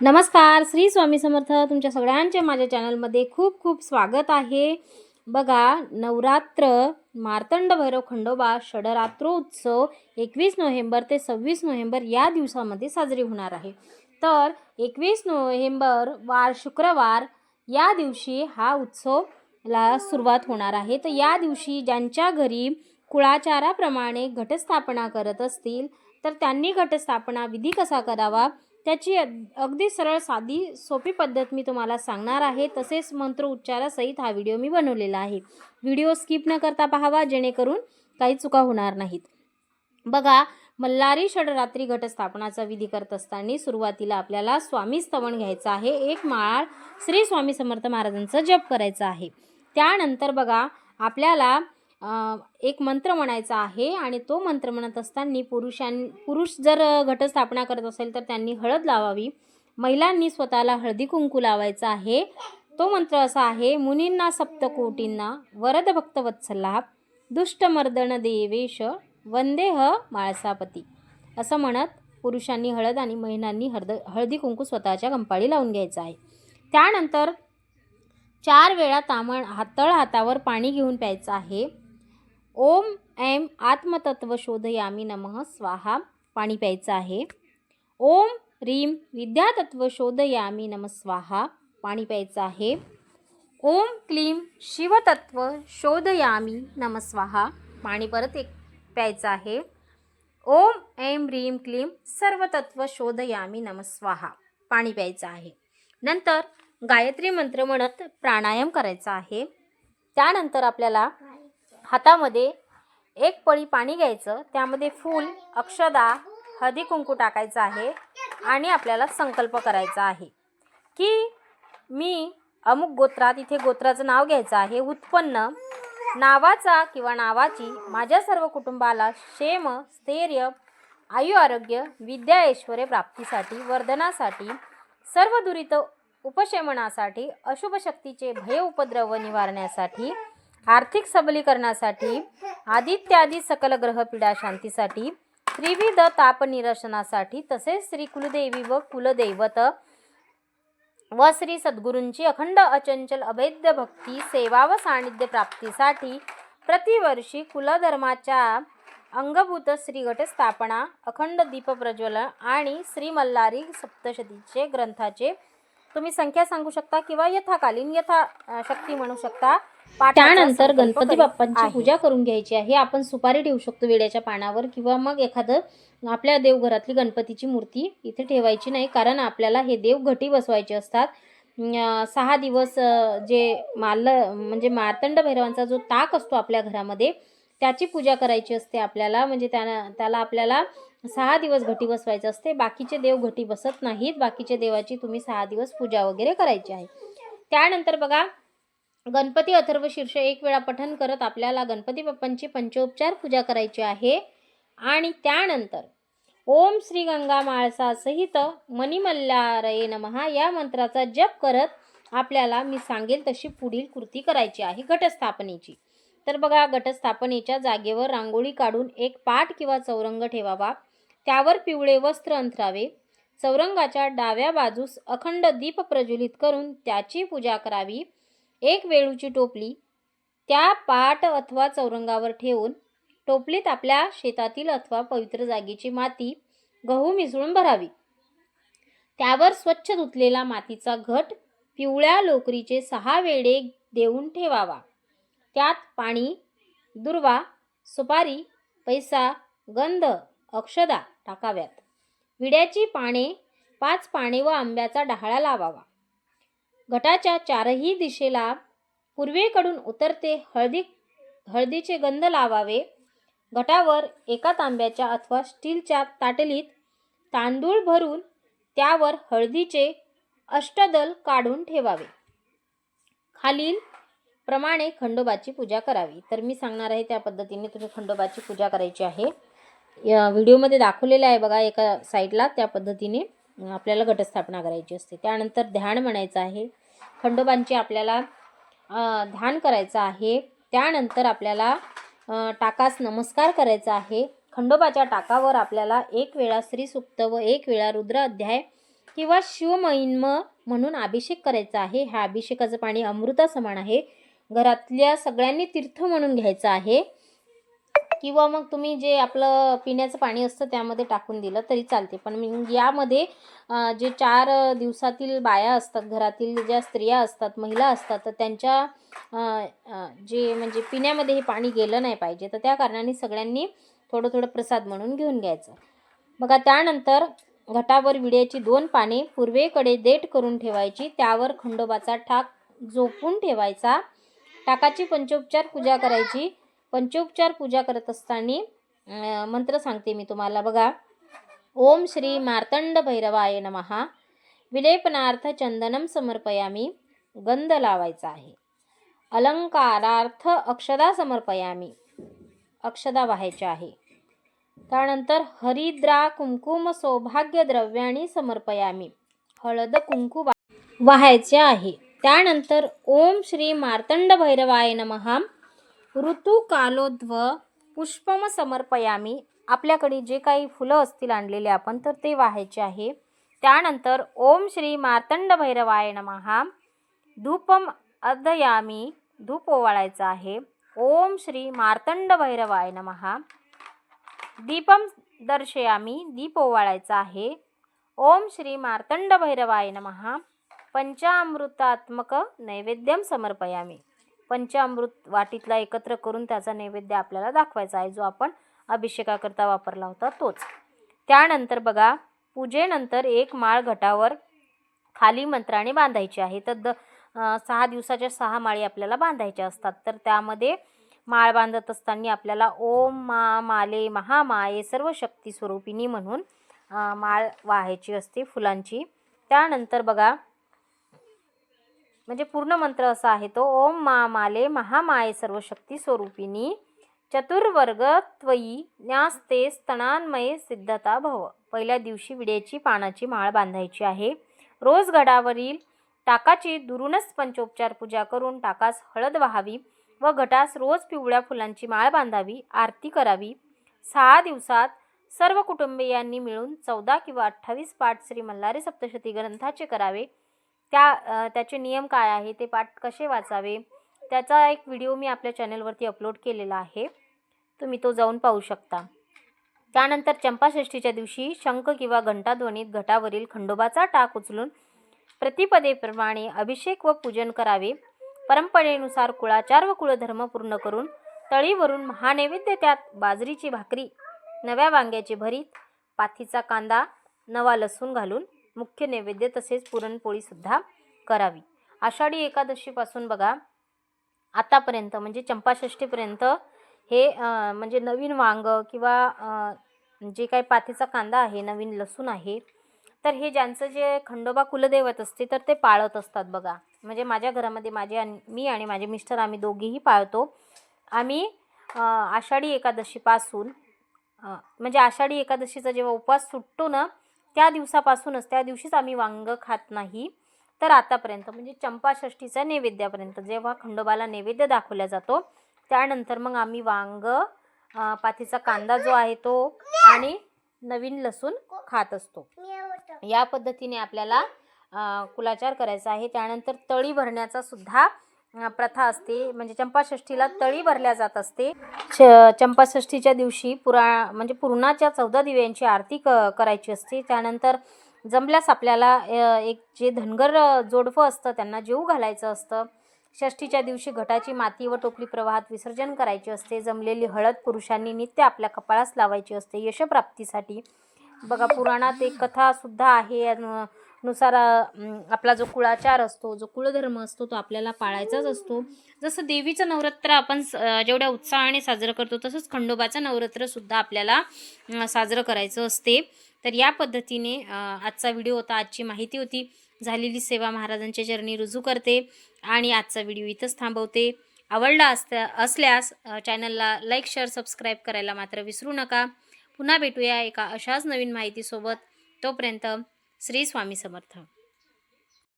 नमस्कार श्री स्वामी समर्थ. तुमच्या सगळ्यांचे माझ्या चॅनलमध्ये खूप खूप स्वागत आहे. बघा नवरात्र मार्तंड भैरव खंडोबा षडरात्रोत्सव एकवीस नोव्हेंबर ते सव्वीस नोव्हेंबर या दिवसामध्ये साजरी होणार आहे. तर एकवीस नोव्हेंबर वार शुक्रवार या दिवशी हा उत्सवला सुरुवात होणार आहे. तर या दिवशी ज्यांच्या घरी कुळाचाराप्रमाणे घटस्थापना करत असतील तर त्यांनी घटस्थापना विधी कसा करावा? त्याची अग- अगदी सरळ साधी सोपी पद्धत मी तुम्हाला सांगणार आहे. तसेच मंत्र उच्चारासहित हा व्हिडिओ मी बनवलेला आहे. व्हिडिओ स्किप न करता पाहावा जेणेकरून काही चुका होणार नाहीत. बघा मल्हारी षडरात्री घटस्थापनाचा विधी करत असताना सुरुवातीला आपल्याला स्वामी स्तवन घ्यायचं आहे. एक माळ श्री स्वामी समर्थ महाराजांचा जप करायचा आहे. त्यानंतर बघा आपल्याला एक मंत्र म्हणायचा आहे आणि तो मंत्र म्हणत असताना पुरुषां पुरुष जर घटस्थापना करत असेल तर त्यांनी हळद लावावी. महिलांनी स्वतःला हळदी कुंकू लावायचा आहे. तो मंत्र असा आहे मुनींना सप्तकोटींना वरद भक्त वत्सला दुष्टमर्दन देवेश वंदेह माळसापती. असं म्हणत पुरुषांनी हळद आणि महिलांनी हळद हळदी कुंकू स्वतःच्या कंपाळी लावून घ्यायचं आहे. त्यानंतर चार वेळा तामण हातळ हातावर पाणी घेऊन प्यायचं आहे. ओम ऐम आत्मतत्व शोधयामी नमः स्वाहा. पाणी प्यायचं आहे. ओम रीम विद्यातत्व शोधयामी नमः स्वाहा. पाणी प्यायचं आहे. ओम क्लीम शिवतत्व शोधयामी नमः स्वाहा. पाणी परत एक प्यायचं आहे. ओम ऐम रीम क्लीम सर्वतत्व शोधयामी नमः स्वाहा. पाणी प्यायचं आहे. नंतर गायत्री मंत्र म्हणत प्राणायाम करायचा आहे. त्यानंतर आपल्याला हातामध्ये एक पळी पाणी घ्यायचं त्यामध्ये फूल अक्षदा हळदी कुंकू टाकायचं आहे आणि आपल्याला संकल्प करायचा आहे की मी अमुक गोत्रात इथे गोत्राचं नाव घ्यायचं आहे उत्पन्न नावाचा किंवा नावाची माझ्या सर्व कुटुंबाला क्षेम स्थैर्य आयु आरोग्य विद्या ऐश्वर्य प्राप्तीसाठी वर्धनासाठी सर्व दुरित उपशमनासाठी अशुभ शक्तीचे भय उपद्रव निवारण्यासाठी आर्थिक सबलीकरणासाठी आदित्यादी सकल ग्रहपीडा शांतीसाठी त्रिविध ताप निरसनासाठी तसेच श्री कुलदेवी व कुलदैवत व श्री सद्गुरूंची अखंड अचंचल अभेद्य भक्ती सेवा व सान्निध्य प्राप्तीसाठी प्रतिवर्षी कुलधर्माच्या अंगभूत श्रीघटस्थापना अखंड दीपप्रज्वलन आणि श्री मल्हारी सप्तशतीचे ग्रंथाचे तुम्ही संख्या सांगू शकता किंवा यथाकालीन यथा शक्ती म्हणू शकता. त्यानंतर गणपती बाप्पांची. पूजा करून घ्यायची आहे. आपण सुपारी ठेवू शकतो वेड्याच्या पानावर किंवा मग एखादं आपल्या देवघरातली गणपतीची मूर्ती इथे ठेवायची नाही कारण आपल्याला हे देव घटी बसवायचे असतात. सहा दिवस जे माल म्हणजे मार्तंड भैरवांचा जो ताक असतो आपल्या घरामध्ये त्याची पूजा करायची असते आपल्याला. म्हणजे त्याला त्याला आपल्याला सहा दिवस घटी बसवायचं असते. बाकीचे देव घटी बसत नाहीत. बाकीचे देवाची तुम्ही सहा दिवस पूजा वगैरे करायची आहे. त्यानंतर बघा गणपती अथर्व शीर्ष एक वेळा पठन करत आपल्याला गणपती बाप्पांची पंचोपचार पूजा करायची आहे. आणि त्यानंतर ओम श्री गंगा माळसा सहित मणिमल्लारये नमहा या मंत्राचा जप करत आपल्याला मी सांगेल तशी पुढील कृती करायची आहे घटस्थापनेची. तर बघा घटस्थापनेच्या जागेवर रांगोळी काढून एक पाट किंवा चौरंग ठेवावा. त्यावर पिवळे वस्त्र अंथरावे. चौरंगाच्या डाव्या बाजूस अखंड दीप प्रज्वलित करून त्याची पूजा करावी. एक वेळूची टोपली त्या पाट अथवा चौरंगावर ठेवून टोपलीत आपल्या शेतातील अथवा पवित्र जागेची माती गहू मिसळून भरावी. त्यावर स्वच्छ धुतलेला मातीचा घट पिवळ्या लोकरीचे सहा वेडे देऊन ठेवावा. त्यात पाणी दुर्वा सुपारी पैसा गंध अक्षदा टाकाव्यात. विड्याची पाने पाच पाने व आंब्याचा डहाळा लावावा. घटाच्या चारही दिशेला पूर्वेकडून उतरते हळदी हळदीचे गंध लावावे. घटावर एका तांब्याच्या अथवा स्टीलच्या ताटलीत तांदूळ भरून त्यावर हळदीचे अष्टदल काढून ठेवावे. खालील प्रमाणे खंडोबाची पूजा करावी. तर मी सांगणार आहे त्या पद्धतीने तुम्ही खंडोबाची पूजा करायची आहे. या व्हिडिओमध्ये दाखवलेलं आहे बघा एका साईडला त्या पद्धतीने. आपल्याला घटस्थापना करायची असते. त्यानंतर ध्यान म्हणायचं आहे. खंडोबांची आपल्याला ध्यान करायचं आहे. त्यानंतर आपल्याला टाकास नमस्कार करायचा आहे. खंडोबाच्या टाकावर आपल्याला एक वेळा श्री व एक वेळा रुद्र अध्याय किंवा शिवमहिन्म म्हणून अभिषेक करायचा आहे. ह्या अभिषेकाचं पाणी अमृता समान आहे. घरातल्या सगळ्यांनी तीर्थ म्हणून घ्यायचं आहे. किंवा मग तुम्ही जे आपलं पिण्याचं पाणी असतं त्यामध्ये टाकून दिलं तरी चालते. पण यामध्ये जे चार दिवसातील बाया असतात घरातील ज्या स्त्रिया असतात महिला असतात तर त्यांच्या जे म्हणजे पिण्यामध्ये हे पाणी गेलं नाही पाहिजे तर त्या कारणाने सगळ्यांनी थोडं थोडं प्रसाद म्हणून घेऊन घ्यायचं. बघा त्यानंतर घटावर विड्याची दोन पाने पूर्वेकडे देठ करून ठेवायची त्यावर खंडोबाचा ठाक झोपून ठेवायचा टाकाची पंचोपचार पूजा करायची पंचोपचार पूजा करत असताना मंत्र सांगते मी तुम्हाला. बघा ओम श्री मार्तंड भैरवाय नमहा विलेपनार्थ चंदनम समर्पयामी गंध लावायचा आहे. अलंकारार्थ अक्षदा समर्पयामी अक्षदा व्हायच्या आहे. त्यानंतर हरिद्रा कुंकुम सौभाग्य द्रव्याणी समर्पयामी हळद कुंकू वाहायचे आहे. त्यानंतर ओम श्री मार्तंड भैरवाय नमहा ऋतू कालोद्व पुष्पम समर्पयामी. आपल्याकडे जे काही फुलं असतील आणलेले आपण तर ते वाहायचे आहे. त्यानंतर ओम श्री मार्तंड भैरवाय नमहा धूपम अर्धयामी धूप ओवाळायचं आहे. ओम श्री मार्तंड भैरवाय नमहा दीपम दर्शयामी दीप ओवाळायचा आहे. ओम श्री मार्तंड भैरवाय नमहा पंचामृतात्मक नैवेद्यम समर्पयामी. पंचामृत वाटीतला एकत्र करून त्याचा नैवेद्य आपल्याला दाखवायचा आहे जो आपण अभिषेकाकरता वापरला होता तोच. त्यानंतर बघा पूजेनंतर एक माळ घटावर खाली मंत्राने बांधायची आहे. तर द सहा दिवसाच्या सहा माळी आपल्याला बांधायच्या असतात. तर त्यामध्ये माळ बांधत असताना आपल्याला ओम मा माले महामाये सर्व शक्ती स्वरूपिणी म्हणून माळ वाहायची असते फुलांची. त्यानंतर बघा म्हणजे पूर्ण मंत्र असा आहे तो ओम मा माले महामाये सर्वशक्ती स्वरूपिणी चतुर्वर्ग त्वयी न्यास्ते स्तनान्मये सिद्धता भव. पहिल्या दिवशी विड्याची पानाची माळ बांधायची आहे. रोज गडावरील टाकाची दुरूनच पंचोपचार पूजा करून टाकास हळद व्हावी व घटास रोज पिवळ्या फुलांची माळ बांधावी आरती करावी. सहा दिवसात सर्व कुटुंबियांनी मिळून चौदा किंवा अठ्ठावीस पाठ श्री मल्हारी सप्तशती ग्रंथाचे करावे. त्या त्याचे नियम काय आहे ते पाठ कसे वाचावे? त्याचा एक व्हिडिओ मी आपल्या चॅनलवरती अपलोड केलेला आहे. तुम्ही तो जाऊन पाहू शकता. त्यानंतर चंपाषष्ठीच्या दिवशी शंख किंवा घंटाध्वनीत घटावरील खंडोबाचा टाक उचलून प्रतिपदेप्रमाणे अभिषेक व पूजन करावे. परंपरेनुसार कुळाचार व कुळधर्म पूर्ण करून तळीवरून महानैवेद्य त्यात बाजरीची भाकरी नव्या वांग्याचे भरीत पाथीचा कांदा नवा लसूण घालून मुख्य नैवेद्य तसेच पुरणपोळीसुद्धा करावी. आषाढी एकादशीपासून बघा आतापर्यंत म्हणजे चंपाषष्ठीपर्यंत हे म्हणजे नवीन वांग किंवा जे काही पातीचा कांदा आहे नवीन लसूण आहे तर हे ज्यांचं जे खंडोबा कुलदैवत असते तर ते पाळत असतात बघा. म्हणजे माझ्या घरामध्ये माझे मी आणि माझे मिस्टर आम्ही दोघेही पाळतो. आम्ही आषाढी एकादशीपासून म्हणजे आषाढी एकादशीचा जेव्हा उपवास सुटतो ना त्या दिवसापासूनच त्या दिवशीच आम्ही वांग खात नाही. तर आतापर्यंत म्हणजे चंपाषष्ठीच्या नैवेद्यापर्यंत जेव्हा खंडोबाला नैवेद्य दाखवला जातो त्यानंतर मग आम्ही वांग पाथीचा कांदा जो आहे तो आणि नवीन लसूण खात असतो. या पद्धतीने आपल्याला कुलाचार करायचा आहे. त्यानंतर तळी भरण्याचा सुद्धा प्रथा असते. म्हणजे चंपाषष्ठीला तळी भरल्या जात असते. च चंपाषष्ठीच्या दिवशी पुरा म्हणजे पूर्णाच्या चौदा दिव्यांची आरती क करायची असते. त्यानंतर जमल्यास आपल्याला एक जे धनगर जोडफं असतं त्यांना जेऊ घालायचं असतं. षष्ठीच्या दिवशी घटाची माती व टोपली प्रवाहात विसर्जन करायचे असते. जमलेली हळद पुरुषांनी नित्य आपल्या कपाळास लावायची असते. यशप्राप्तीसाठी. बघा पुराणात एक कथासुद्धा आहे. नुसार आपला जो कुळाचार असतो जो कुळधर्म असतो तो आपल्याला पाळायचाच असतो. जसं देवीचं नवरात्र आपण स- जेवढ्या उत्साहाने साजरं करतो तसंच खंडोबाचं नवरात्रसुद्धा आपल्याला साजरं करायचं असते. तर या पद्धतीने आजचा व्हिडिओ होता आजची माहिती होती. झालेली सेवा महाराजांच्या चरणी रुजू करते आणि आजचा व्हिडिओ इथंच थांबवते. आवडला असता असल्यास चॅनलला लाईक शेअर सबस्क्राईब करायला मात्र विसरू नका. पुन्हा भेटूया एका अशाच नवीन माहितीसोबत. तोपर्यंत श्री स्वामी समर्थ.